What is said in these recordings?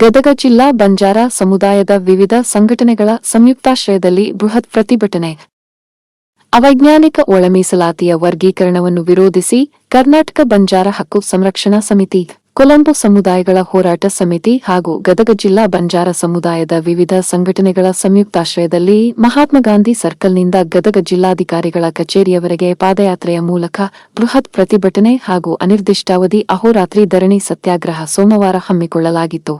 ಗದಗ ಜಿಲ್ಲಾ ಬಂಜಾರ ಸಮುದಾಯದ ವಿವಿಧ ಸಂಘಟನೆಗಳ ಸಂಯುಕ್ತಾಶ್ರಯದಲ್ಲಿ ಬೃಹತ್ ಪ್ರತಿಭಟನೆ. ಅವೈಜ್ಞಾನಿಕ ಒಳಮೀಸಲಾತಿಯ ವರ್ಗೀಕರಣವನ್ನು ವಿರೋಧಿಸಿ ಕರ್ನಾಟಕ ಬಂಜಾರ ಹಕ್ಕು ಸಂರಕ್ಷಣಾ ಸಮಿತಿ, ಕೊಲಂಬೋ ಸಮುದಾಯಗಳ ಹೋರಾಟ ಸಮಿತಿ ಹಾಗೂ ಗದಗ ಜಿಲ್ಲಾ ಬಂಜಾರ ಸಮುದಾಯದ ವಿವಿಧ ಸಂಘಟನೆಗಳ ಸಂಯುಕ್ತಾಶ್ರಯದಲ್ಲಿ ಮಹಾತ್ಮ ಗಾಂಧಿ ಸರ್ಕಲ್ನಿಂದ ಗದಗ ಜಿಲ್ಲಾಧಿಕಾರಿಗಳ ಕಚೇರಿಯವರೆಗೆ ಪಾದಯಾತ್ರೆಯ ಮೂಲಕ ಬೃಹತ್ ಪ್ರತಿಭಟನೆ ಹಾಗೂ ಅನಿರ್ದಿಷ್ಟಾವಧಿ ಅಹೋರಾತ್ರಿ ಧರಣಿ ಸತ್ಯಾಗ್ರಹ ಸೋಮವಾರ ಹಮ್ಮಿಕೊಳ್ಳಲಾಗಿತ್ತು.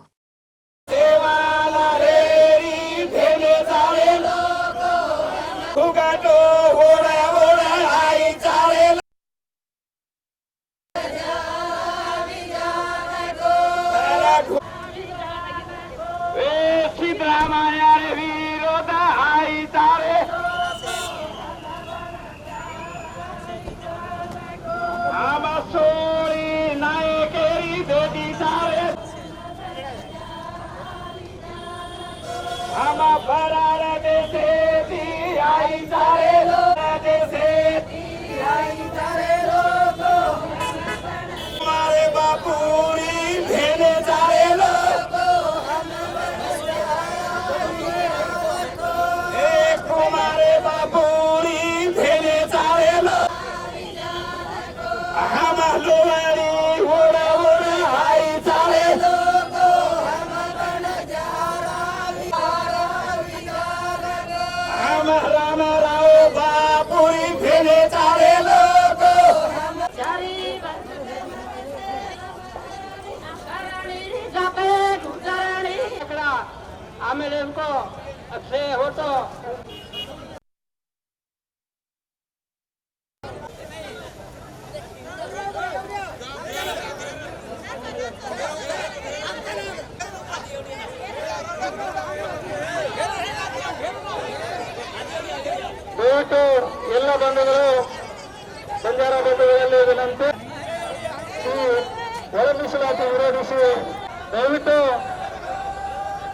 ದಯವಿಟ್ಟು ಎಲ್ಲ ಬಂಧುಗಳು ಬಂಜಾರ ಬಂಧುಗಳಲ್ಲಿ ಇದನ್ನಂತೆ ಈ ಒಳ ವಿರೋಧಿಸಿ ದಯವಿಟ್ಟು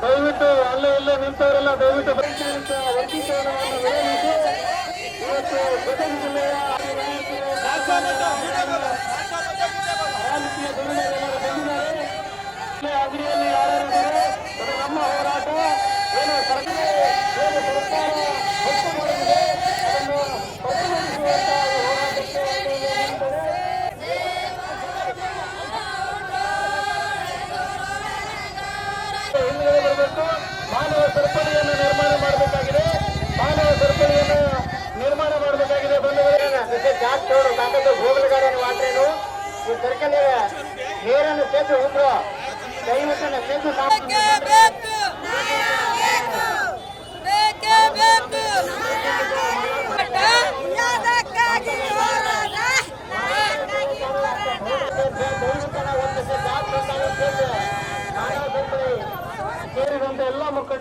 ದಯವಿಟ್ಟು ಅಲ್ಲೇ ಇಲ್ಲೇ ನಿಂತವರೆಲ್ಲ ದಯವಿಟ್ಟು ವರ್ಗೀಕರಣವನ್ನು ವಿರೋಧಿಸಿ ಇವತ್ತು ಗದಗ ಜಿಲ್ಲೆಯ ರಾಜಕೀಯ ಧೋರಣೆಗಳು ಬಂದಿದ್ದಾರೆ ಅಗ್ರಿಯಲ್ಲಿ ಯಾರ್ಯಾರಿದ್ದಾರೆ ನಮ್ಮ ಹೋರಾಟ ಏನು ಏನು ಸರ್ಕಾರ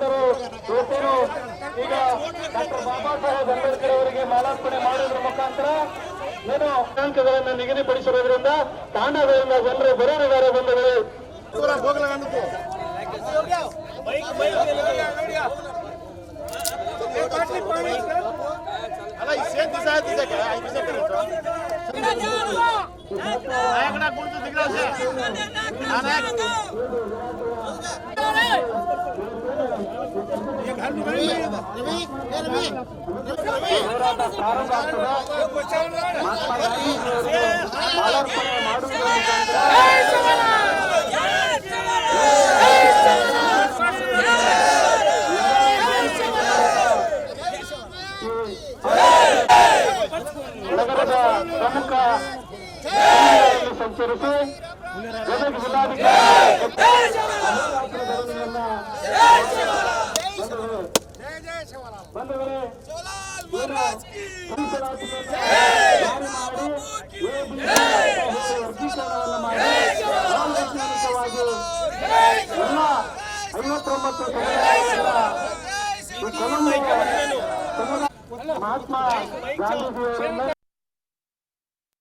ಮುಖಂಡರು ಯುವಕರು ಈಗ ಡಾಕ್ಟರ್ ಬಾಬಾ ಸಾಹೇಬ್ ಅಂಬೇಡ್ಕರ್ ಅವರಿಗೆ ಮಾಲಾರ್ಪಣೆ ಮಾಡೋದ್ರ ಮುಖಾಂತರ ಏನು ಅಂಕಗಳನ್ನು ನಿಗದಿಪಡಿಸಿರುವುದರಿಂದ ತಾಂಡಗಳಿಂದ ಜನರು ಬರೋರಿದ್ದಾರೆ ಬಂಧುಗಳು ಹೋರಾಟ ಪ್ರಾರಂಭ ಆಗ್ತದೆ ಮಹಾತ್ಮ ಗಾಂಧಿ ಮಾಲಾರ್ಪಣೆ ಮಾಡುವುದರ ಮುಖಾಂತರ ನಗರದ ಪ್ರಮುಖ ಬೀದಿಗಳಲ್ಲಿ ಸಂಚರಿಸಿ ಗದಗ ಜಿಲ್ಲಾಧಿಕಾರಿ ಬಂಧುಗಳೇ ಏನು ಮೀಸಲಾತಿಯನ್ನು ಜಾರಿ ಮಾಡಿ ಎಬಿಸಿ ವರ್ಗೀಕರಣವನ್ನು ಮಾಡಿ ಸಾಂವಿಧಾನಿಕವಾಗಿ ಎಲ್ಲ ಐವತ್ತೊಂಬತ್ತು ಸಮುದಾಯಗಳ ಈ ಕೊಲಂಬೋ ಸಮುದಾಯ ಮಹಾತ್ಮ ಗಾಂಧೀಜಿಯವರಿಂದ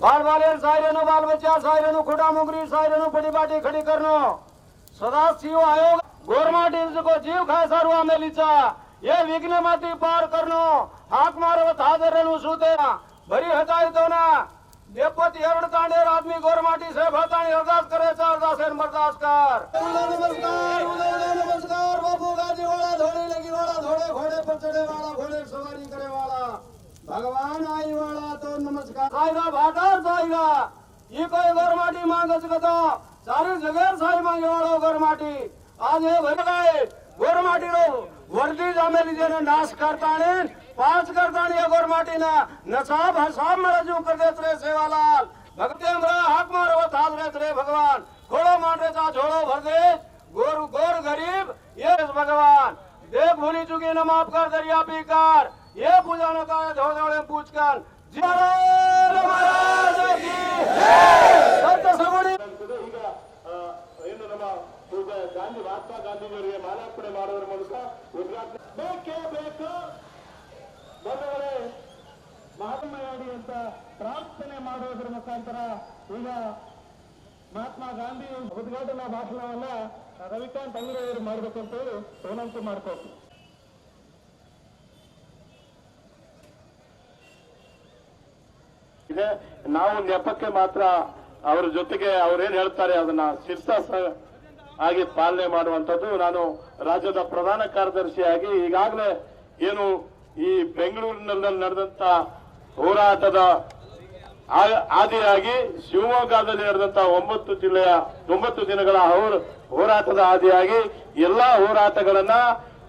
બાળ વાલેર સાયરેનો બાલ બચ્ચા સાયરેનો ખોટા મોગરી સાયરેનો પડીબાટી ખડી કરનો. સદાશિવ આયોગ ગોરમા કો જીવ ખાય સારું આમે લીચા. એ વિઘ્નમાંથી પાર કરનો. હાથ મારો હાજર રહેલું શું તે? ભરી હજાય તો ના. દેપતિ હરણ તાંડેર આદમી ગોરમાટી સાહેબ હતાણી અરદાસ કરે છે અરદાસ એન મરદાસ કર નમસ્કાર નમસ્કાર, બાપુ ગાજી વાળા ધોળી લગી વાળા ધોળે ભગવાન આઈ વાળા તો નમસ્કાર. આયરા ભાટાર સાહેબા ઈ કોઈ વરમાટી માંગે છે કતો સારી જગેર સાહેબ માંગે વાળો વરમાટી આજે ભગાય વરમાટી નો વર્દી જામેલી જેને નાશ કરતાણે પાંચ કરતાણી વરમાટી ના નસાબ હસાબ મળે જો કર દેત રે સેવાલાલ. ભગતે હમરા હાથ મારો થાલ રેત રે ભગવાન. ખોળો માટે તા ઝોળો ભર દે ગોર ગોર ગરીબ એ ભગવાન. દેખ ભૂલી ચૂકી ને માફ કર દરિયા પી કર એ પૂજાનો કાળે ધોધોળે પૂછકાર ಏನು ನಮ್ಮ ಗಾಂಧಿ ಮಹಾತ್ಮ ಗಾಂಧೀಜಿಯವರಿಗೆ ಮಾಲಾರ್ಪಣೆ ಮಾಡುವುದರ ಮೂಲಕ ಉದ್ಘಾಟನೆ ಬೇಕೇ ಬೇಕು ಬಂದವರೇ ಮಹಾತ್ಮಯಾಡಿ ಅಂತ ಪ್ರಾರ್ಥನೆ ಮಾಡುವುದರ ಮುಖಾಂತರ ಈಗ ಮಹಾತ್ಮ ಗಾಂಧಿ ಉದ್ಘಾಟನಾ ಭಾಷಣವನ್ನ ರವಿಕಾಂತ್ ಅಂಗಡಿ ಅವರು ಮಾಡಬೇಕು ಅಂತ ಹೇಳಿ ವಿನಂತಿ ಮಾಡ್ಕೊಳ್ತೀವಿ ಇದೆ ನಾವು ನೆಪಕ್ಕೆ ಮಾತ್ರ ಅವರ ಜೊತೆಗೆ ಅವ್ರೇನ್ ಹೇಳ್ತಾರೆ ಅದನ್ನ ಶಿರ್ಸಾಸ ಆಗಿ ಪಾಲನೆ ಮಾಡುವಂತದ್ದು ನಾನು ರಾಜ್ಯದ ಪ್ರಧಾನ ಕಾರ್ಯದರ್ಶಿಯಾಗಿ ಈಗಾಗಲೇ ಏನು ಈ ಬೆಂಗಳೂರಿನಲ್ಲಿ ನಡೆದಂತ ಹೋರಾಟದ ಆದಿಯಾಗಿ ಶಿವಮೊಗ್ಗದಲ್ಲಿ ನಡೆದಂತ ಒಂಬತ್ತು ಜಿಲ್ಲೆಯ ಒಂಬತ್ತು ದಿನಗಳ ಹೋರ- ಹೋರಾಟದ ಆದಿಯಾಗಿ ಎಲ್ಲಾ ಹೋರಾಟಗಳನ್ನ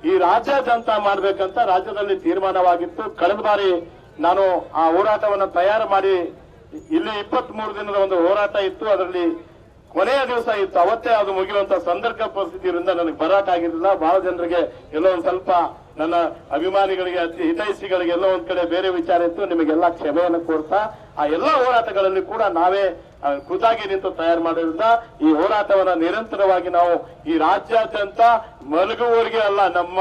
ಈ ರಾಜ್ಯಾದ್ಯಂತ ಮಾಡಬೇಕಂತ ರಾಜ್ಯದಲ್ಲಿ ತೀರ್ಮಾನವಾಗಿತ್ತು. ಕಳೆದ ಬಾರಿ ನಾನು ಆ ಹೋರಾಟವನ್ನು ತಯಾರು ಮಾಡಿ, ಇಲ್ಲಿ ಇಪ್ಪತ್ತ್ ಮೂರು ದಿನದ ಒಂದು ಹೋರಾಟ ಇತ್ತು, ಅದರಲ್ಲಿ ಕೊನೆಯ ದಿವಸ ಇತ್ತು, ಅವತ್ತೇ ಅದು ಮುಗಿಯುವಂತ ಸಂದರ್ಭ ಪರಿಸ್ಥಿತಿಯಿಂದ ನನಗೆ ಬರಾಟ ಆಗಿರಲಿಲ್ಲ. ಬಹಳ ಜನರಿಗೆ ಎಲ್ಲೋ ಒಂದು ಸ್ವಲ್ಪ ನನ್ನ ಅಭಿಮಾನಿಗಳಿಗೆ, ಅತಿ ಹಿತೈಷಿಗಳಿಗೆ ಎಲ್ಲೋ ಒಂದ್ ಕಡೆ ಬೇರೆ ವಿಚಾರ ಇತ್ತು. ನಿಮಗೆಲ್ಲ ಕ್ಷಮೆಯನ್ನು ಕೋರ್ತಾ, ಆ ಎಲ್ಲ ಹೋರಾಟಗಳಲ್ಲಿ ಕೂಡ ನಾವೇ ಖುದಾಗಿ ನಿಂತು ತಯಾರು ಮಾಡೋದ್ರಿಂದ ಈ ಹೋರಾಟವನ್ನ ನಿರಂತರವಾಗಿ ನಾವು ಈ ರಾಜ್ಯಾದ್ಯಂತ ಮಲಗುವವರಿಗೆ ಅಲ್ಲ, ನಮ್ಮ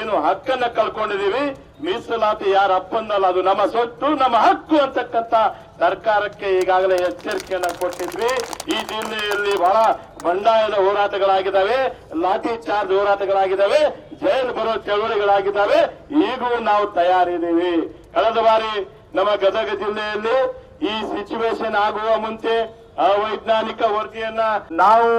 ಏನು ಹಕ್ಕನ್ನ ಕಳ್ಕೊಂಡಿದೀವಿ ಮೀಸಲಾತಿ ಯಾರ ಅಪ್ಪಂದಲ್ಲ, ಅದು ನಮ್ಮ ಸೊತ್ತು ನಮ್ಮ ಹಕ್ಕು ಅಂತಕ್ಕಂತ ಸರ್ಕಾರಕ್ಕೆ ಈಗಾಗಲೇ ಎಚ್ಚರಿಕೆಯನ್ನ ಕೊಟ್ಟಿದ್ವಿ. ಈ ಜಿಲ್ಲೆಯಲ್ಲಿ ಬಹಳ ಬಂಡಾಯದ ಹೋರಾಟಗಳಾಗಿದ್ದಾವೆ, ಲಾಠಿ ಚಾರ್ಜ್ ಹೋರಾಟಗಳಾಗಿದ್ದಾವೆ, ಜೈಲು ಬರೋ ಚಳವಳಿಗಳಾಗಿದ್ದಾವೆ. ಈಗೂ ನಾವು ತಯಾರಿದ್ದೀವಿ. ಕಳೆದ ಬಾರಿ ನಮ್ಮ ಗದಗ ಜಿಲ್ಲೆಯಲ್ಲಿ ಈ ಸಿಚುವೇಶನ್ ಆಗುವ ಮುಂಚೆ ಅವೈಜ್ಞಾನಿಕ ವರದಿಯನ್ನ ನಾವು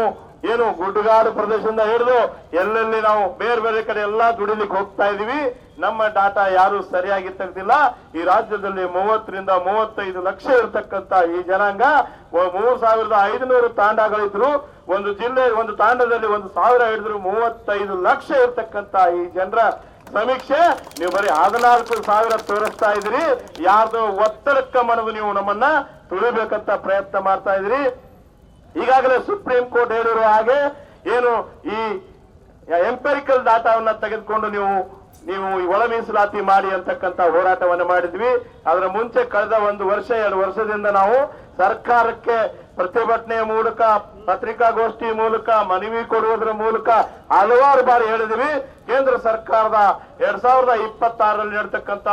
ಏನು ಗುಡ್ಡಗಾಡು ಪ್ರದೇಶದಿಂದ ಹಿಡಿದು ಎಲ್ಲೆಲ್ಲಿ ನಾವು ಬೇರೆ ಬೇರೆ ಕಡೆ ಎಲ್ಲಾ ದುಡಿಲಿಕ್ಕೆ ಹೋಗ್ತಾ ಇದೀವಿ ನಮ್ಮ ಡಾಟಾ ಯಾರು ಸರಿಯಾಗಿ ತೆಗ್ದಿಲ್ಲ. ಈ ರಾಜ್ಯದಲ್ಲಿ ಮೂವತ್ತರಿಂದ ಮೂವತ್ತೈದು ಲಕ್ಷ ಇರತಕ್ಕಂತ ಈ ಜನಾಂಗ ಮೂರು ಸಾವಿರದ ಐದುನೂರು ತಾಂಡಗಳಿದ್ರು. ಒಂದು ಜಿಲ್ಲೆ, ಒಂದು ತಾಂಡದಲ್ಲಿ ಒಂದು ಸಾವಿರ ಹಿಡಿದ್ರು ಮೂವತ್ತೈದು ಲಕ್ಷ ಇರತಕ್ಕಂತ ಈ ಜನರ ಸಮೀಕ್ಷೆ. ನೀವು ಬರೀ ಹದಿನಾಲ್ಕು ಸಾವಿರ ತೋರಿಸ್ತಾ ಇದ್ದೀರಿ. ಯಾರ್ದು ಒತ್ತಡಕ್ಕೆ ಮನವು ನೀವು ನಮ್ಮನ್ನ ತುಳಿಬೇಕಂತ ಪ್ರಯತ್ನ ಮಾಡ್ತಾ ಇದ್ದೀರಿ. ಈಗಾಗಲೇ ಸುಪ್ರೀಂ ಕೋರ್ಟ್ ಹೇಳಿರುವ ಹಾಗೆ ಏನು ಈ ಎಂಪೆರಿಕಲ್ ಡಾಟಾವನ್ನ ತೆಗೆದುಕೊಂಡು ನೀವು ನೀವು ಈ ಒಳ ಮೀಸಲಾತಿ ಮಾಡಿ ಅಂತಕ್ಕಂತ ಹೋರಾಟವನ್ನು ಮಾಡಿದ್ವಿ. ಅದರ ಮುಂಚೆ ಕಳೆದ ಒಂದು ವರ್ಷ, ಎರಡು ವರ್ಷದಿಂದ ನಾವು ಸರ್ಕಾರಕ್ಕೆ ಪ್ರತಿಭಟನೆ ಮೂಲಕ, ಪತ್ರಿಕಾಗೋಷ್ಠಿ ಮೂಲಕ, ಮನವಿ ಕೊಡುವುದರ ಮೂಲಕ ಹಲವಾರು ಬಾರಿ ಹೇಳಿದ್ವಿ ಕೇಂದ್ರ ಸರ್ಕಾರದ ಎರಡ್ ಸಾವಿರದ ಇಪ್ಪತ್ತಾರರಲ್ಲಿ ನಡೆತಕ್ಕಂತ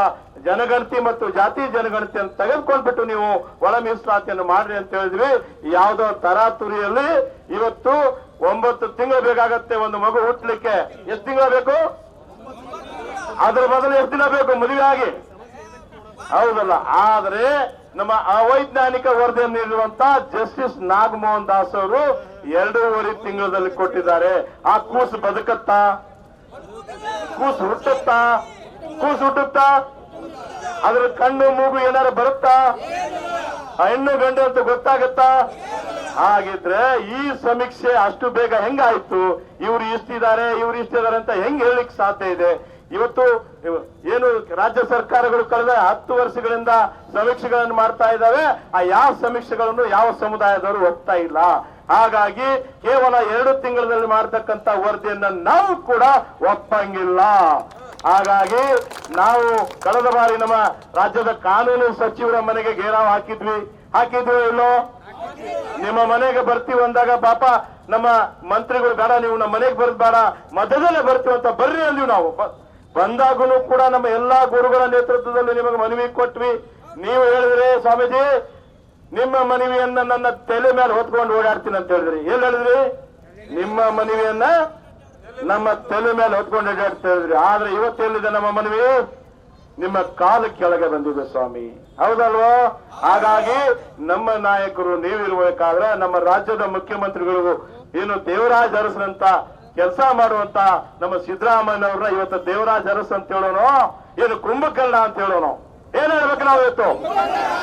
ಜನಗಣತಿ ಮತ್ತು ಜಾತಿ ಜನಗಣತಿಯನ್ನು ತೆಗೆದುಕೊಂಡ್ಬಿಟ್ಟು ನೀವು ಒಳ ಮೀಸಲಾತಿಯನ್ನು ಮಾಡ್ರಿ ಅಂತ ಹೇಳಿದ್ವಿ ಯಾವುದೋ ತರಾತುರಿಯಲ್ಲಿ ಇವತ್ತು ಒಂಬತ್ತು ತಿಂಗಳು ಬೇಕಾಗತ್ತೆ ಒಂದು ಮಗು ಹುಟ್ಟಲಿಕ್ಕೆ ಎಷ್ಟು ತಿಂಗಳು ಬೇಕು? ಅದ್ರ ಬದಲು ಎಷ್ಟು ದಿನ ಬೇಕು? ಮದುವೆ ಆಗಿ. ಹೌದಲ್ಲ. ಆದ್ರೆ ನಮ್ಮ ಅವೈಜ್ಞಾನಿಕ ವರದಿಯನ್ನು ನೀಡಿರುವಂತ ಜಸ್ಟಿಸ್ ನಾಗಮೋಹನ್ ದಾಸ್ ಅವರು ಎರಡೂವರೆ ತಿಂಗಳಲ್ಲಿ ಕೊಟ್ಟಿದ್ದಾರೆ. ಆ ಕೂಸು ಬದುಕತ್ತಾ? ಕೂಸು ಹುಟ್ಟುತ್ತಾ? ಕೂಸು ಹುಟ್ಟುತ್ತಾ? ಅದ್ರ ಕಣ್ಣು ಮೂಗು ಏನಾರು ಬರುತ್ತಾ? ಹೆಣ್ಣು ಗಂಡು ಅಂತ ಗೊತ್ತಾಗತ್ತಾ? ಹಾಗಿದ್ರೆ ಈ ಸಮೀಕ್ಷೆ ಅಷ್ಟು ಬೇಗ ಹೆಂಗಾಯ್ತು? ಇವ್ರು ಇಷ್ಟಿದ್ದಾರೆ ಇವ್ರು ಇಷ್ಟಿದ್ದಾರೆ ಅಂತ ಹೆಂಗ್ ಹೇಳಿಕ್ ಸಾಧ್ಯ ಇದೆ? ಇವತ್ತು ಏನು ರಾಜ್ಯ ಸರ್ಕಾರಗಳು ಕಳೆದ ಹತ್ತು ವರ್ಷಗಳಿಂದ ಸಮೀಕ್ಷೆಗಳನ್ನು ಮಾಡ್ತಾ ಇದ್ದಾವೆ. ಆ ಯಾವ ಸಮೀಕ್ಷೆಗಳನ್ನು ಯಾವ ಸಮುದಾಯದವರು ಒಪ್ತಾ ಇಲ್ಲ. ಹಾಗಾಗಿ ಕೇವಲ ಎರಡು ತಿಂಗಳಲ್ಲಿ ಮಾಡ್ತಕ್ಕಂತ ವರದಿಯನ್ನ ನಾವು ಕೂಡ ಒಪ್ಪಂಗಿಲ್ಲ. ಹಾಗಾಗಿ ನಾವು ಕಳೆದ ಬಾರಿ ನಮ್ಮ ರಾಜ್ಯದ ಕಾನೂನು ಸಚಿವರ ಮನೆಗೆ ಘೇರಾವ್ ಹಾಕಿದ್ವಿ. ಹಾಕಿದ್ವಿ ಇಲ್ಲೋ? ನಿಮ್ಮ ಮನೆಗೆ ಬರ್ತೀವಿ ಅಂದಾಗ ಪಾಪ ನಮ್ಮ ಮಂತ್ರಿಗಳು ಬೇಡ, ನೀವು ನಮ್ಮ ಮನೆಗೆ ಬರ್ಬೇಡ ಬೇಡ. ಮಧ್ಯದಲ್ಲೇ ಬರ್ತೀವಿ ಅಂತ ಬರ್ರಿ ಅಂದ್ವಿ ನಾವು. ಬ- ಬಂದಾಗೂ ಕೂಡ ನಮ್ಮ ಎಲ್ಲಾ ಗುರುಗಳ ನೇತೃತ್ವದಲ್ಲಿ ನಿಮಗೆ ಮನವಿ ಕೊಟ್ವಿ. ನೀವು ಹೇಳಿದ್ರೆ, ಸ್ವಾಮೀಜಿ, ನಿಮ್ಮ ಮನವಿಯನ್ನ ನನ್ನ ತಲೆ ಮೇಲೆ ಹೊತ್ಕೊಂಡು ಓಡಾಡ್ತೀನಿ ಅಂತ ಹೇಳಿದ್ರಿ. ಎಲ್ಲಿ ಹೇಳಿದ್ರಿ? ನಿಮ್ಮ ಮನವಿಯನ್ನ ನಮ್ಮ ತಲೆ ಮೇಲೆ ಹೊತ್ಕೊಂಡು ಓಡಾಡ್ತಾ ಹೇಳಿದ್ರಿ. ಆದ್ರೆ ಇವತ್ತೆಲ್ಲಿದೆ ನಮ್ಮ ಮನವಿ? ನಿಮ್ಮ ಕಾಲ ಕೆಳಗೆ ಬಂದಿದೆ ಸ್ವಾಮಿ. ಹೌದಲ್ವೋ? ಹಾಗಾಗಿ ನಮ್ಮ ನಾಯಕರು ನೀವಿರ್ಬೇಕಾದ್ರೆ ನಮ್ಮ ರಾಜ್ಯದ ಮುಖ್ಯಮಂತ್ರಿಗಳಿಗೂ ಏನು ದೇವರಾಜ್ ಅರಸನಂತ ಕೆಲಸ ಮಾಡುವಂತ ನಮ್ಮ ಸಿದ್ದರಾಮಯ್ಯನವ್ರನ್ನ ಇವತ್ತು ದೇವರಾಜ್ ಅರಸ್ ಅಂತ ಹೇಳೋನು. ಏನು ಕುಂಭಕರ್ಣ ಅಂತ ಹೇಳೋನು. ಏನ್ ಹೇಳ್ಬೇಕು ನಾವು ಇವತ್ತು?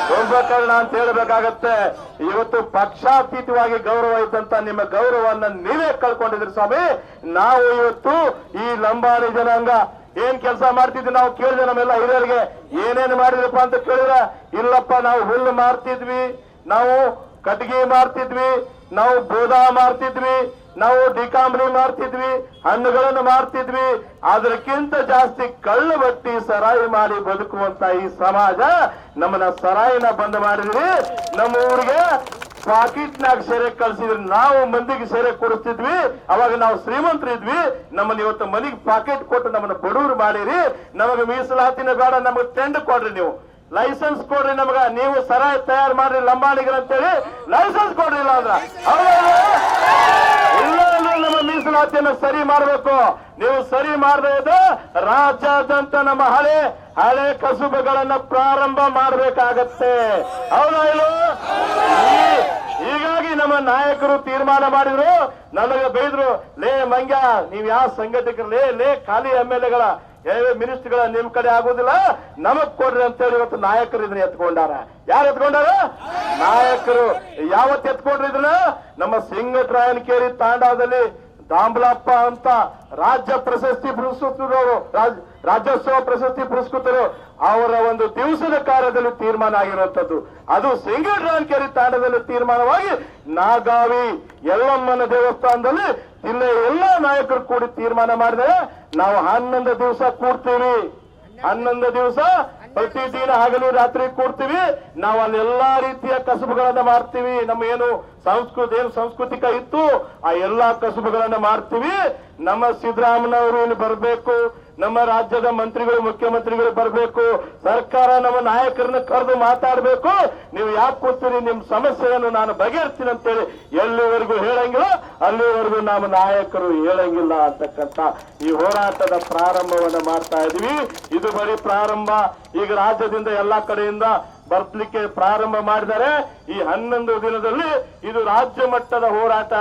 ಕುಂಭಕರ್ಣ ಅಂತ ಹೇಳ್ಬೇಕಾಗತ್ತೆ. ಇವತ್ತು ಪಕ್ಷಾತೀತವಾಗಿ ಗೌರವ ಇದ್ದಂತ ನಿಮ್ಮ ಗೌರವವನ್ನ ನೀವೇ ಕಳ್ಕೊಂಡಿದ್ರಿ ಸ್ವಾಮಿ. ನಾವು ಇವತ್ತು ಈ ಲಂಬಾಣಿ ಜನಾಂಗ ಏನ್ ಕೆಲಸ ಮಾಡ್ತಿದ್ವಿ ನಾವು ಕೇಳಿದ್ರೆ ನಮ್ಮೆಲ್ಲ ಹಿರಿಯರಿಗೆ. ಏನೇನು ಮಾಡಿದ್ರಪ್ಪ ಅಂತ ಕೇಳಿದ್ರೆ, ಇಲ್ಲಪ್ಪ, ನಾವು ಹುಲ್ಲು ಮಾರ್ತಿದ್ವಿ, ನಾವು ಕಟ್ಟಿಗೆ ಮಾರ್ತಿದ್ವಿ, ನಾವು ಬೋಧ ಮಾರ್ತಿದ್ವಿ ನಾವು ಡಿಕಾಂಬ್ರಿ ಮಾರ್ತಿದ್ವಿ, ಹಣ್ಣುಗಳನ್ನು ಮಾರ್ತಿದ್ವಿ ಅದಕ್ಕಿಂತ ಜಾಸ್ತಿ ಕಳ್ಳು ಬಟ್ಟಿ ಸರಾಯಿ ಮಾಡಿ ಬದುಕುವಂತ ಈ ಸಮಾಜ ನಮ್ಮನ್ನ ಸರಾಯಿನ ಬಂದ್ ಮಾಡಿದ್ವಿ. ನಮ್ಮ ಊರಿಗೆ ಪಾಕಿಟ್ನಾಗ ಸೆರೆ ಕಳ್ಸಿದ್ರಿ. ನಾವು ಮಂದಿಗೆ ಸೆರೆ ಕೊಡಿಸ್ತಿದ್ವಿ. ಅವಾಗ ನಾವು ಶ್ರೀಮಂತರಿದ್ವಿ ನಮ್ಮನ್ನ ಇವತ್ತು ಮನೆಗೆ ಪಾಕೆಟ್ ಕೊಟ್ಟು ನಮ್ಮನ್ನ ಬಡವರು ಮಾಡಿರಿ. ನಮಗೆ ಮೀಸಲಾತಿನ ಬೇಡ, ನಮಗೆ ಟೆಂಡ್ ಕೊಡ್ರಿ ನೀವು. ಲೈಸೆನ್ಸ್ ಕೊಡ್ರಿ ನಮಗ. ನೀವು ಸರಾಯಿ ತಯಾರು ಮಾಡ್ರಿ ಲಂಬಾಣಿಗರಂತೇಳಿ ಲೈಸೆನ್ಸ್ ಕೊಡ್ರಿ ಇಲ್ಲ ಅಂದ್ರ ನಮ್ಮ ಮೀಸಲಾತಿಯನ್ನು ಸರಿ ಮಾಡಬೇಕು. ನೀವು ಸರಿ ಮಾಡದೇ ಇದ್ರೆ ರಾಜ್ಯಾದ್ಯಂತ ನಮ್ಮ ಹಳೆ ಹಳೆ ಕಸುಬುಗಳನ್ನ ಪ್ರಾರಂಭ ಮಾಡಬೇಕಾಗತ್ತೆ. ಹೌದಾ ಹೀಗಾಗಿ ನಮ್ಮ ನಾಯಕರು ತೀರ್ಮಾನ ಮಾಡಿದ್ರು. ನನಗೆ ಬೈದ್ರು, ಲೇ ಮಂಗ್ಯ, ನೀವ್ ಯಾವ ಸಂಘಟಕರು? ಲೇ ಲೇ ಖಾಲಿ ಎಂ ಎಲ್ ಎಗಳ ಮಿನಿಸ್ಟರ್ಗಳ, ನಿಮ್ ಕಡೆ ಆಗುದಿಲ್ಲ? ನಮಗ್ ಕೊಡ್ರಿ ಅಂತೇಳಿ ಇವತ್ತು ನಾಯಕರು ಇದನ್ನ ಎತ್ಕೊಂಡಾರ. ಯಾರು ಎತ್ಕೊಂಡಾರ? ನಾಯಕರು. ಯಾವತ್ ಎತ್ಕೊಂಡ್ರಿ ಇದನ್ನ? ನಮ್ಮ ಸಿಂಗಟ್ರಾಯನಕೇರಿ ತಾಂಡಾದಲ್ಲಿ ದಾಂಬ್ಲಪ್ಪ ಅಂತ ರಾಜ್ಯ ಪ್ರಶಸ್ತಿ ಪುರಸ್ಕೃತರು, ರಾಜ್- ರಾಜ್ಯೋತ್ಸವ ಪ್ರಶಸ್ತಿ ಪುರಸ್ಕೃತರು ಅವರ ಒಂದು ದಿವಸದ ಕಾರ್ಯದಲ್ಲಿ ತೀರ್ಮಾನ ಆಗಿರುವಂತದ್ದು ಅದು ಸಿಂಗಡ್ರಾನ್ಕೆರೆ ತಾಂಡದಲ್ಲಿ ತೀರ್ಮಾನವಾಗಿ ನಾಗಾವಿ, ಯಲ್ಲಮ್ಮನ ದೇವಸ್ಥಾನದಲ್ಲಿ ಜಿಲ್ಲೆಯ ಎಲ್ಲ ನಾಯಕರು ಕೂಡಿ ತೀರ್ಮಾನ ಮಾಡಿದರೆ ನಾವು ಹನ್ನೊಂದು ದಿವಸ ಕೂಡ್ತೀವಿ. ಹನ್ನೊಂದು ದಿವಸ ಪ್ರತಿದಿನ ಹಗಲು ರಾತ್ರಿ ಕೂಡ್ತೀವಿ. ನಾವು ಅಲ್ಲಿ ಎಲ್ಲಾ ರೀತಿಯ ಕಸುಬುಗಳನ್ನ ಮಾಡ್ತೀವಿ ನಮ್ಮ ಏನು ಸಂಸ್ಕೃತಿ, ಏನು ಸಾಂಸ್ಕೃತಿಕ ಇತ್ತು, ಆ ಎಲ್ಲಾ ಕಸುಬುಗಳನ್ನ ಮಾಡ್ತೀವಿ ನಮ್ಮ ಸಿದ್ದರಾಮನವರು ಇಲ್ಲಿ ಬರಬೇಕು. ನಮ್ಮ ರಾಜ್ಯದ ಮಂತ್ರಿಗಳು, ಮುಖ್ಯಮಂತ್ರಿಗಳು ಬರಬೇಕು. ಸರ್ಕಾರ ನಮ್ಮ ನಾಯಕರನ್ನ ಕರೆದು ಮಾತಾಡಬೇಕು. ನೀವು ಯಾಕೆ ಕೂತೀರಿ? ನಿಮ್ ಸಮಸ್ಯೆಯನ್ನು ನಾನು ಬಗೆಹರಿಸ್ತೀನಿ ಅಂತೇಳಿ ಎಲ್ಲಿವರೆಗೂ ಹೇಳಂಗಿಲ್ಲ. ಅಲ್ಲಿವರೆಗೂ ನಮ್ಮ ನಾಯಕರು ಹೇಳಂಗಿಲ್ಲ ಅಂತಕ್ಕಂತ ಈ ಹೋರಾಟದ ಪ್ರಾರಂಭವನ್ನ ಮಾಡ್ತಾ ಇದೀವಿ ಇದು ಬರೀ ಪ್ರಾರಂಭ. ಈಗ ರಾಜ್ಯದಿಂದ ಎಲ್ಲಾ ಕಡೆಯಿಂದ ಬರ್ಲಿಕ್ಕೆ ಪ್ರಾರಂಭ ಮಾಡಿದರೆ ಈ ಹನ್ನೊಂದು ದಿನದಲ್ಲಿ ಇದು ರಾಜ್ಯ ಮಟ್ಟದ ಹೋರಾಟ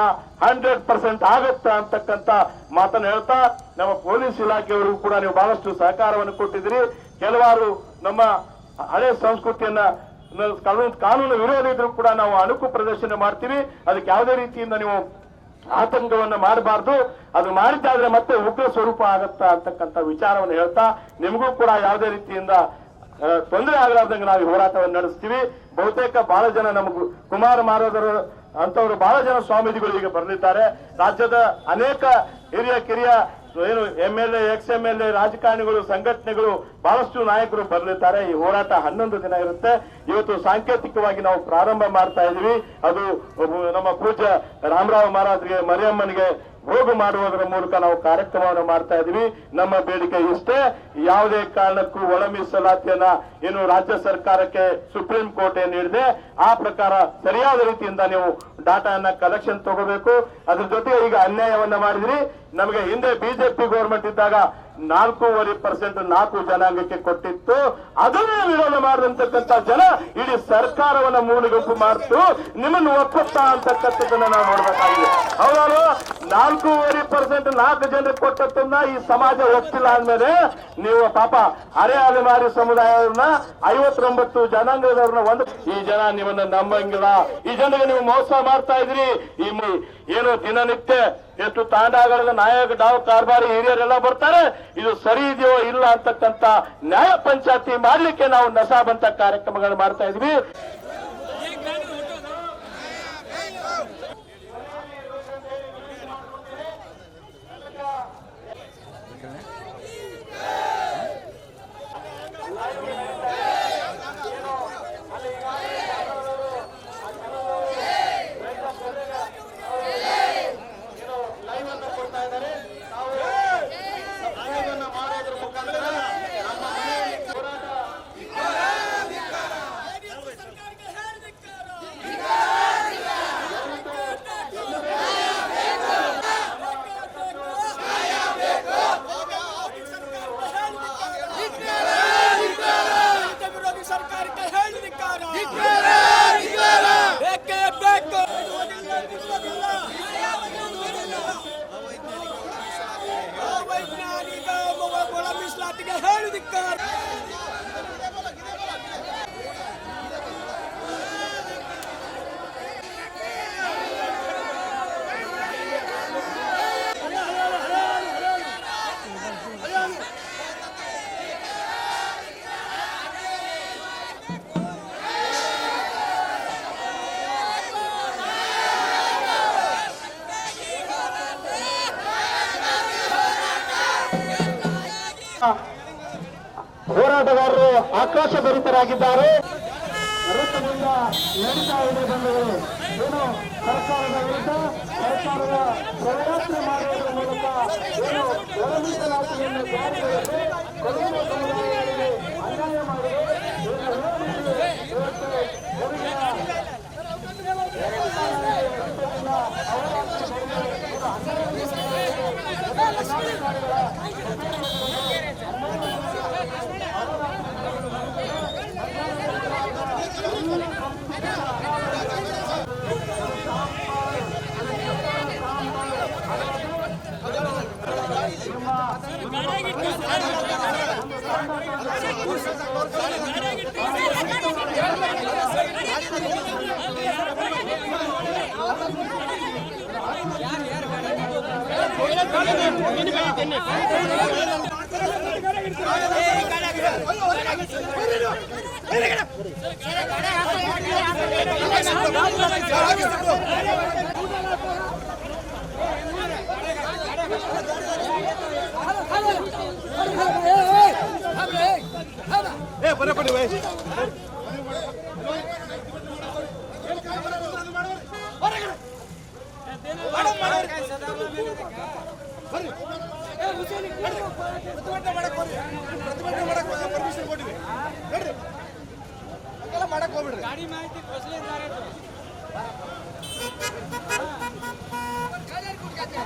ಹಂಡ್ರೆಡ್ ಪರ್ಸೆಂಟ್ ಆಗತ್ತೆ ಅಂತಕ್ಕಂತ ಮಾತನ್ನು ಹೇಳ್ತಾ ನಮ್ಮ ಪೊಲೀಸ್ ಇಲಾಖೆಯವರಿಗೂ ಕೂಡ ನೀವು ಬಹಳಷ್ಟು ಸಹಕಾರವನ್ನು ಕೊಟ್ಟಿದ್ದೀರಿ. ಕೆಲವಾರು ನಮ್ಮ ಹಳೆ ಸಂಸ್ಕೃತಿಯನ್ನ ಕಾನೂನು ವಿರೋಧ ಇದ್ರೂ ಕೂಡ ನಾವು ಅಣುಕು ಪ್ರದರ್ಶನ ಮಾಡ್ತೀವಿ. ಅದಕ್ಕೆ ಯಾವುದೇ ರೀತಿಯಿಂದ ನೀವು ಆತಂಕವನ್ನ ಮಾಡಬಾರ್ದು. ಅದು ಮಾಡಿದ್ದಾದ್ರೆ ಮತ್ತೆ ಉಗ್ರ ಸ್ವರೂಪ ಆಗತ್ತಾ ಅಂತಕ್ಕಂಥ ವಿಚಾರವನ್ನು ಹೇಳ್ತಾ, ನಿಮಗೂ ಕೂಡ ಯಾವುದೇ ರೀತಿಯಿಂದ ತೊಂದರೆ ಆಗಲಾರ್ದಂಗೆ ನಾವು ಹೋರಾಟವನ್ನು ನಡೆಸ್ತೀವಿ. ಬಹುತೇಕ ಬಹಳ ಜನ ನಮಗೂ, ಕುಮಾರ ಮಾರೋದರ ಅಂತವರು ಬಹಳ ಜನ ಸ್ವಾಮೀಜಿಗಳು ಈಗ ಬರಲಿದ್ದಾರೆ. ರಾಜ್ಯದ ಅನೇಕ ಹಿರಿಯ, ಕಿರಿಯ ಏನು M L A, ex M L A ರಾಜಕಾರಣಿಗಳು, ಸಂಘಟನೆಗಳು ಬಹಳಷ್ಟು ನಾಯಕರು ಬರಲಿದ್ದಾರೆ. ಈ ಹೋರಾಟ ಹನ್ನೊಂದು ದಿನ ಇರುತ್ತೆ. ಇವತ್ತು ಸಾಂಕೇತಿಕವಾಗಿ ನಾವು ಪ್ರಾರಂಭ ಮಾಡ್ತಾ ಇದೀವಿ. ಅದು ನಮ್ಮ ಪೂಜ್ಯ ರಾಮರಾವ್ ಮಹಾರಾಜ್ಗೆ, ಮರಿಯಮ್ಮನಿಗೆ ಹೋಗು ಮಾಡುವುದರ ಮೂಲಕ ನಾವು ಕಾರ್ಯಕ್ರಮವನ್ನು ಮಾಡ್ತಾ ಇದೀವಿ ನಮ್ಮ ಬೇಡಿಕೆ ಇಷ್ಟೇ. ಯಾವುದೇ ಕಾರಣಕ್ಕೂ ಒಳ ಮೀಸಲಾತಿಯನ್ನ ಏನು ರಾಜ್ಯ ಸರ್ಕಾರಕ್ಕೆ ಸುಪ್ರೀಂ ಕೋರ್ಟ್ ನೀಡಿದೆ ಆ ಪ್ರಕಾರ ಸರಿಯಾದ ರೀತಿಯಿಂದ ನೀವು ಡಾಟಾನ ಕಲೆಕ್ಷನ್ ತಗೋಬೇಕು. ಅದ್ರ ಜೊತೆಗೆ ಈಗ ಅನ್ಯಾಯವನ್ನ ಮಾಡಿದ್ರಿ. ನಮಗೆ ಹಿಂದೆ ಬಿಜೆಪಿ ಗೌರ್ಮೆಂಟ್ ಇದ್ದಾಗ ನಾಲ್ಕೂವರೆ ಪರ್ಸೆಂಟ್ ನಾಲ್ಕು ಜನಾಂಗಕ್ಕೆ ಕೊಟ್ಟಿತ್ತು. ಅದನ್ನೇ ವಿರೋಧ ಮಾಡಿದಂತಕ್ಕಂಥ ಜನ ಇಡೀ ಸರ್ಕಾರವನ್ನ ಮೂಲಗುಂಪು ಮಾಡ್ತು. ನಿಮ್ಮನ್ನು ಒಪ್ಪುತ್ತಾ ಅಂತಕ್ಕಂಥದ್ದನ್ನ ನಾವು ನೋಡ್ಬೇಕಾಗಿದೆ. ಹೌದಲ್ವ? ನಾಲ್ಕೂವರೆ ಪರ್ಸೆಂಟ್ ನಾಲ್ಕು ಜನರಿಗೆ ಕೊಟ್ಟದ್ದನ್ನ ಈ ಸಮಾಜ ಒಪ್ಪಿಲ್ಲ ಅಂದ್ಮೇಲೆ ನೀವು ಪಾಪ ಅರೆ ಅಲೆಮಾರಿ ಸಮುದಾಯವ್ರನ್ನ ಐವತ್ತೊಂಬತ್ತು ಜನಾಂಗದವ್ರನ್ನ ಒಂದು ಈ ಜನ ನಿಮ್ಮನ್ನ ನಂಬಂಗಿಲ್ಲ. ಈ ಜನರಿಗೆ ನೀವು ಮೋಸ ಮಾಡ್ತಾ ಇದ್ರಿ. ಈ ಏನು ದಿನನಿತ್ಯ ಎಷ್ಟು ತಾಂಡಾಗಳ ನಾಯಕ ಡಾವ್ ಕಾರ್ಬಾರಿ ಹಿರಿಯರೆಲ್ಲ ಬರ್ತಾರೆ, ಇದು ಸರಿ ಇದೆಯೋ ಇಲ್ಲ ಅಂತಕ್ಕಂತ ನ್ಯಾಯ ಪಂಚಾಯತಿ ಮಾಡ್ಲಿಕ್ಕೆ ನಾವು ನಸಾಬಂತ ಕಾರ್ಯಕ್ರಮಗಳನ್ನು ಮಾಡ್ತಾ ಇದ್ವಿ. പാർട്ടിക്ക് ഹാലുധിക്കാർ ಹೋರಾಟಗಾರರು ಆಕ್ರೋಶ ಭರಿತರಾಗಿದ್ದಾರೆ. ಅನ್ಯಾಯ ವಿರೋಧಿಸಿ ಇವತ್ತು ಕೊನೆಯ